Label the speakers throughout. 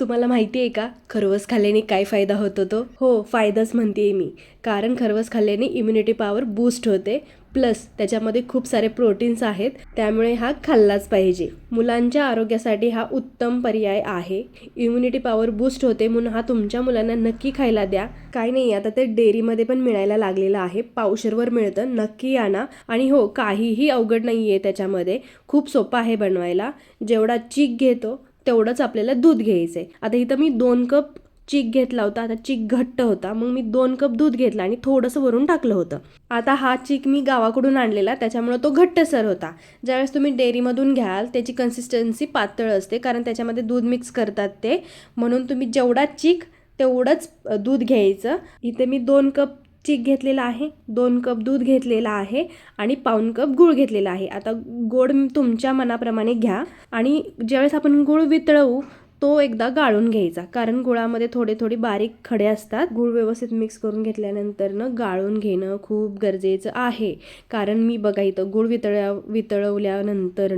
Speaker 1: तुम्हाला माहिती आहे का? खरवस खाल्ल्याने काय फायदा होतो तो? हो फायदाच म्हणते मी. कारण खरवस खाल्ल्याने इम्युनिटी पॉवर बूस्ट होते. प्लस त्याच्यामध्ये खूप सारे प्रोटीन्स आहेत. त्यामुळे हा खाल्लाच पाहिजे. मुलांच्या आरोग्यासाठी हा उत्तम पर्याय आहे. इम्युनिटी पॉवर बूस्ट होते म्हणून हा तुमच्या मुलांना नक्की खायला द्या. काही नाही आता ते डेअरीमध्ये पण मिळायला लागलेलं आहे. पावशरवर मिळतं. नक्की आणा आणि हो काहीही अवघड नाही आहे त्याच्यामध्ये. खूप सोपं आहे बनवायला. जेवढा चीक घेतो तेवढंच आपल्याला दूध घ्यायचं आहे आता इथं मी दोन कप चीक घेतला होता आता चीक घट्ट होता. मग मी दोन कप दूध घेतला आणि थोडंसं वरून टाकलं होतं. आता हा चीक मी गावाकडून आणलेला त्याच्यामुळं तो घट्टसर होता. ज्यावेळेस तुम्ही डेअरीमधून घ्याल त्याची कन्सिस्टन्सी पातळ असते कारण त्याच्यामध्ये दूध मिक्स करतात ते. म्हणून तुम्ही जेवढा चीक तेवढंच दूध घ्यायचं. इथे मी दोन कप चीक घेतलेला आहे दोन कप दूध घेतलेला आहे आणि पाऊन कप गूळ घेतलेला आहे. आता गोड तुमच्या मनाप्रमाणे घ्या आणि ज्यावेळेस आपण गूळ वितळवू तो एकदा गाळून घ्यायचा. कारण गुळामध्ये थोडे थोडे बारीक खडे असतात. गूळ व्यवस्थित मिक्स करून घेतल्यानंतर गाळून घेणं खूप गरजेचं आहे. कारण मी बघा इथं गूळ वितळ्या वितळवल्यानंतर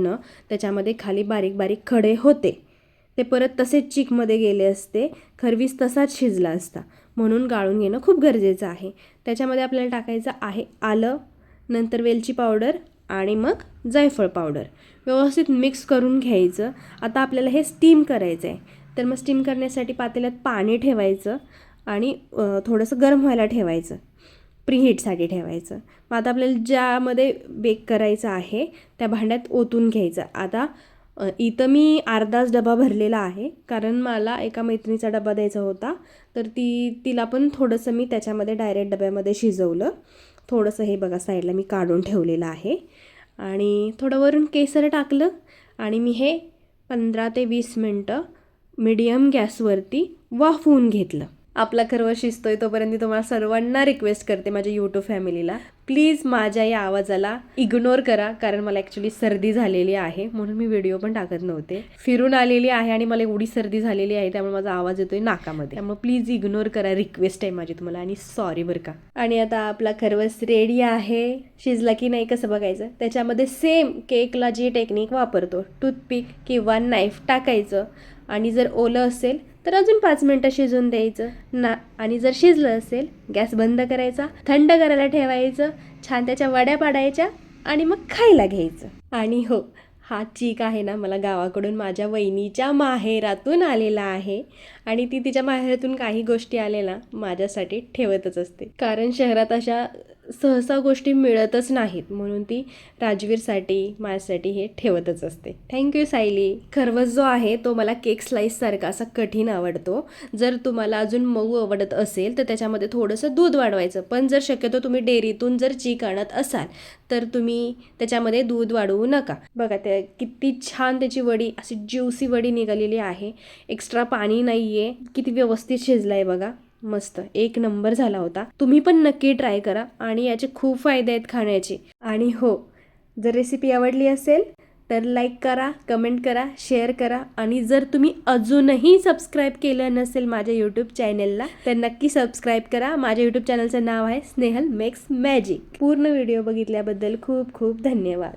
Speaker 1: त्याच्यामध्ये खाली बारीक बारीक खडे होते. ते परत तसेच चिकमध्ये गेले असते. खरवीस तसाच शिजला असता. म्हणून गाळून घेणं खूप गरजेचं आहे. त्याच्यामध्ये आपल्याला टाकायचं आहे आलं नंतर वेलची पावडर आणि मग जायफळ पावडर. व्यवस्थित मिक्स करून घ्यायचं. आता आपल्याला हे स्टीम करायचं आहे. तर मग स्टीम करण्यासाठी पातेल्यात पाणी ठेवायचं आणि थोडंसं गरम व्हायला ठेवायचं. प्रीहीटसाठी ठेवायचं. मग आता आपल्याला ज्यामध्ये बेक करायचं आहे त्या भांड्यात ओतून घ्यायचं. आता इथं मी अर्धाच डबा भरलेला आहे कारण मला एका मैत्रिणीचा डबा द्यायचा होता. तर ती तिला पण थोडंसं मी त्याच्यामध्ये डायरेक्ट डब्यामध्ये शिजवलं. थोडंसं हे बघा साईडला मी काढून ठेवलेलं आहे. आणि थोडं वरून केसर टाकलं आणि मी हे पंधरा ते वीस मिनटं मिडियम गॅसवरती वाफवून घेतलं. आपला खरवं शिजतोय तोपर्यंत मी तुम्हाला सर्वांना रिक्वेस्ट करते माझ्या यूट्यूब फॅमिलीला प्लीज माझ्या या आवाजाला इग्नोर करा कारण मला ॲक्च्युली सर्दी झालेली आहे म्हणून मी व्हिडिओ पण टाकत नव्हते. फिरून आलेली आहे आणि मला एवढी सर्दी झालेली आहे त्यामुळे माझा आवाज येतोय नाकामध्ये. त्यामुळे प्लीज इग्नोर करा रिक्वेस्ट आहे माझी तुम्हाला आणि सॉरी बरं का. आणि आता आपला खरवस रेडी आहे. शिजला की नाही कसं बघायचं? त्याच्यामध्ये सेम केकला जी टेक्निक वापरतो टूथपिक किंवा नाईफ टाकायचं. आणि जर ओलं असेल तर अजून पाच मिनटं शिजून द्यायचं. ना आणि जर शिजलं असेल गॅस बंद करायचा थंड करायला ठेवायचं छान त्याच्या वड्या पाडायच्या आणि मग खायला घ्यायचं. आणि हो हा चीक आहे ना मला गावाकडून माझ्या वहिनीच्या माहेरातून आलेला आहे. आणि ती तिच्या माहेरातून काही गोष्टी आलेल्या माझ्यासाठी ठेवतच असते. कारण शहरात अशा सहसा गोष्टी मिळतच नाहीत म्हणून ती राजवीरसाठी माझ्यासाठी हे ठेवतच असते. Thank you Sayali. खरवस जो आहे तो मला केक स्लाईससारखा असा कठीण आवडतो. जर तुम्हाला अजून मऊ आवडत असेल तर त्याच्यामध्ये थोडंसं दूध वाढवायचं. पण जर शक्यतो तुम्ही डेअरीतून जर चीक आणत असाल तर तुम्ही त्याच्यामध्ये दूध वाढवू नका. बघा त्या किती छान त्याची वडी अशी ज्युसी वडी निघालेली आहे. एक्स्ट्रा पाणी नाही आहे किती व्यवस्थित शिजलं आहे बघा. मस्त. एक नंबर झाला होता. तुम्ही पण नक्की ट्राय करा आणि याचे खूप फायदे आहेत खाण्याचे. आणि हो जर रेसिपी आवडली असेल तर लाईक करा कमेंट करा शेअर करा. आणि जर तुम्ही अजूनही सबस्क्राईब केलं नसेल माझ्या यूट्यूब चॅनलला तर नक्की सबस्क्राईब करा. माझ्या यूट्यूब चॅनलचं नाव आहे स्नेहल मेक्स मॅजिक पूर्ण व्हिडिओ बघितल्याबद्दल खूप खूप धन्यवाद.